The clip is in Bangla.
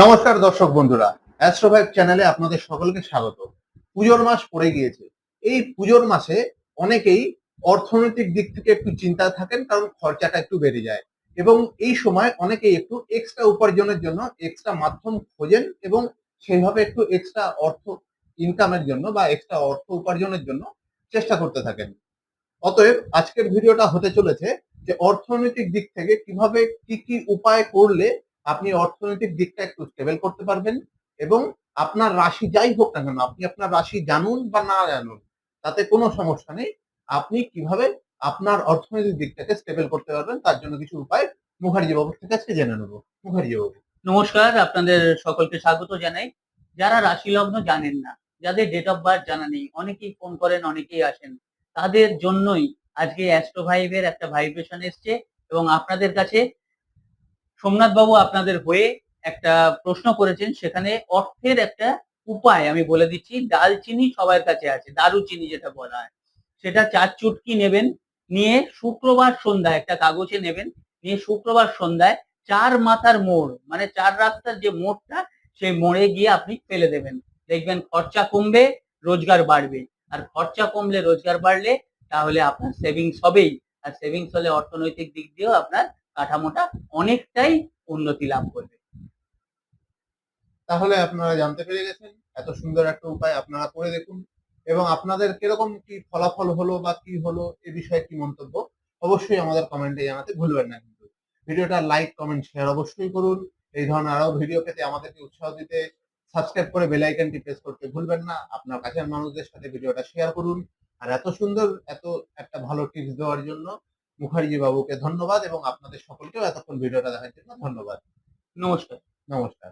নমস্কার দর্শক বন্ধুরা অ্যাস্ট্রোভাইভ চ্যানেলে আপনাদের সকলকে স্বাগত। পুজোর মাস পড়ে গিয়েছে। এই পুজোর মাসে অনেকেই অর্থনৈতিক দিক থেকে একটু চিন্তায় থাকেন, কারণ খরচাটা একটু বেড়ে যায়। এবং এই সময় অনেকেই একটু এক্সট্রা উপার্জনের জন্য এক্সট্রা মাধ্যম খোঁজেন এবং সেইভাবে একটু এক্সট্রা অর্থ ইনকামের জন্য বা এক্সট্রা অর্থ উপার্জনের জন্য চেষ্টা করতে থাকেন। অতএব আজকের ভিডিওটা হতে চলেছে যে অর্থনৈতিক দিক থেকে কীভাবে কি কি উপায় করলে আপনি অর্থনৈতিক দিকটা একটু স্টেবল করতে পারবেন এবং আপনার রাশি যাই হোক না কেন, আপনি আপনার রাশি জানুন বা না জানুন, তাতে কোনো সমস্যা নেই। আপনি কীভাবে আপনার অর্থনৈতিক দিকটাকে স্টেবল করতে পারবেন, তার জন্য কিছু উপায় মুখার্জি বাবুর আজকে জেনে নেব। মুখার্জি বাবু। নমস্কার, আপনাদের সকলকে স্বাগত জানাই। যারা রাশি লগ্ন জানেন না, যাদের ডেট অফ বার্থ জানা নেই, অনেকেই ফোন করেন, অনেকেই আসেন। তাদের জন্যই আজকে অ্যাস্ট্রো ভাইবের একটা ভাইব্রেশন এসছে এবং আপনাদের কাছে সোমনাথ বাবু আপনাদের হয়ে একটা প্রশ্ন করেছেন, সেখানে অর্থের একটা উপায় আমি বলে দিচ্ছি, ডালচিনি সবার কাছে আছে, দারুচিনি যেটা বলা হয়। সেটা চার চুটকি নেবেন, নিয়ে শুক্রবার সন্ধ্যায় একটা কাগজে নেবেন, নিয়ে শুক্রবার সন্ধ্যায় চার মাথার মোড় মানে চার রাস্তার যে মোড়টা, সেই মোড়ে গিয়ে আপনি ফেলে দেবেন। দেখবেন খরচা কমবে, রোজগার বাড়বে। আর খরচা কমলে, রোজগার বাড়লে, তাহলে আপনার সেভিংস হবেই। আর সেভিংস হলে অর্থনৈতিক দিক দিয়েও আপনার কাঠামোটা অনেকটাই উন্নতি লাভ করবে। তাহলে আপনারা জানতে পেরে গেছেন এত সুন্দর একটা উপায় আপনারা করে দেখুন এবং আপনাদের কীরকম কি ফলাফল হলো বা কি হলো এ বিষয়ে কি মন্তব্য অবশ্যই আমাদের কমেন্টে জানাতে ভুলবেন না কিন্তু। ভিডিওটা লাইক কমেন্ট শেয়ার অবশ্যই করুন। এই ধরনের আরও ভিডিও পেতে আমাদেরকে উৎসাহ দিতে সাবস্ক্রাইব করে বেল আইকনটি প্রেস করতে ভুলবেন না। আপনার কাছের মানুষদের সাথে ভিডিওটা শেয়ার করুন। আর এত সুন্দর, এত একটা ভালো টিপস দেওয়ার জন্য মুখার্জি বাবুকে ধন্যবাদ এবং আপনাদের সকলকেও এতক্ষণ ভিডিওটা দেখার জন্য ধন্যবাদ। নমস্কার। নমস্কার।